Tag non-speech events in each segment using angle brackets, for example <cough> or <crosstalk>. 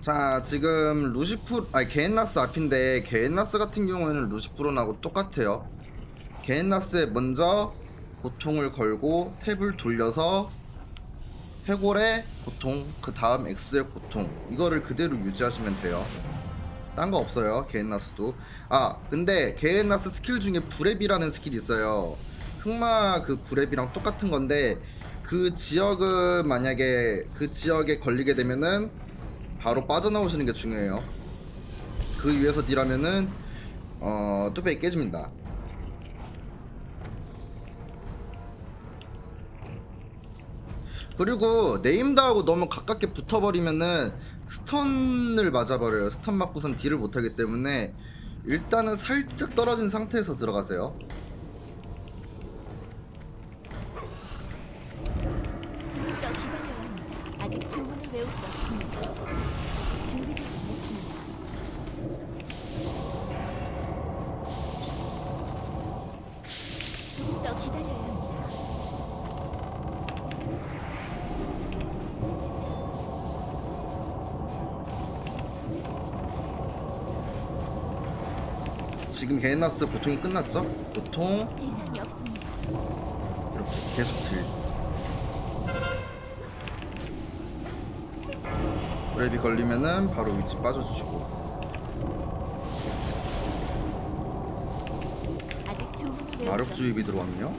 자 지금 루시프 아니 게엔나스 앞인데 게엔나스 같은 경우에는 루시프론하고 똑같아요. 게엔나스에 먼저 고통을 걸고 탭을 돌려서 해골의 고통 그 다음 X의 고통 이거를 그대로 유지하시면 돼요. 딴 거 없어요 게엔나스도. 아 근데 게엔나스 스킬 중에 브랩이라는 스킬이 있어요. 흑마 그 브랩이랑 똑같은 건데 그 지역은 만약에 그 지역에 걸리게 되면은 바로 빠져나오시는 게 중요해요 그 위에서 딜하면은 어 뚜껑이 깨집니다 그리고 네임드하고 너무 가깝게 붙어버리면은 스턴을 맞아버려요. 스턴 맞고선 딜을 못하기 때문에 일단은 살짝 떨어진 상태에서 들어가세요. 아직 외울 수 없습니다. 아직 준비되지 않았습니다. 조금 더 기다려야 합니다. 지금 게인나스 고통이 끝났죠? 고통 대상이 없습니다. 이렇게 계속 딜. 브랩이 걸리면은 바로 위치 빠져주시고 아직 마력. 주입이 들어왔네요.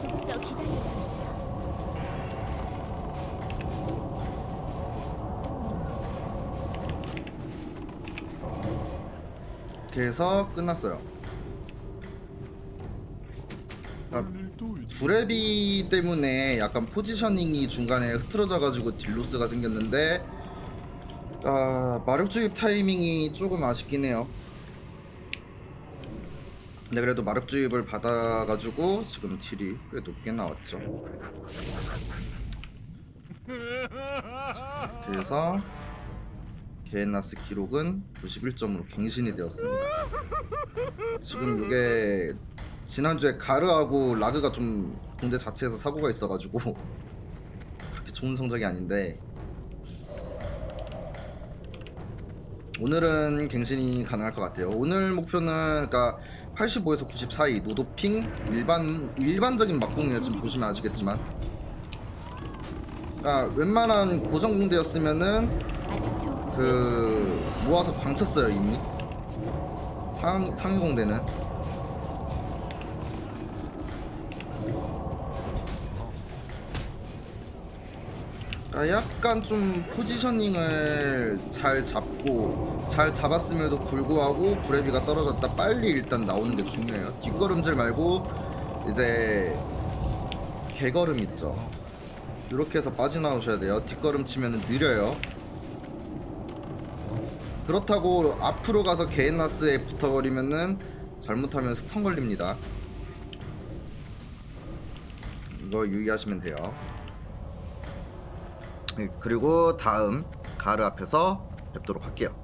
조금 더 기다려야 합니다. 이렇게 해서 끝났어요. 아, 브레비 때문에 약간 포지셔닝이 중간에 흐트러져가지고 딜로스가 생겼는데 아, 마력 주입 타이밍이 조금 아쉽긴 해요. 근데 그래도 마력 주입을 받아가지고 지금 딜이 꽤 높게 나왔죠. 그래서 게엔나스 기록은 91점으로 갱신이 되었습니다. 지금 이게 지난주에 가르하고 라그가 좀 공대 자체에서 사고가 있어가지고 <laughs> 그렇게 좋은 성적이 아닌데 오늘은 갱신이 가능할 것 같아요. 오늘 목표는 그러니까 85에서 90 사이 노도핑 일반 일반적인 막공이에요. 지금 보시면 아시겠지만. 그러니까 웬만한 고정 공대였으면은 그 모아서 광 쳤어요 이미 상 상위 공대는 아, 약간 좀 포지셔닝을 잘 잡고 잘 잡았음에도 불구하고 브레비가 떨어졌다 빨리 일단 나오는 게 중요해요 뒷걸음질 말고 이제 개걸음 있죠 이렇게 해서 빠져나오셔야 돼요 뒷걸음 치면 느려요 그렇다고 앞으로 가서 게인나스에 붙어버리면은 잘못하면 스턴 걸립니다. 이거 유의하시면 돼요. 네, 그리고 다음 가르 앞에서 뵙도록 할게요.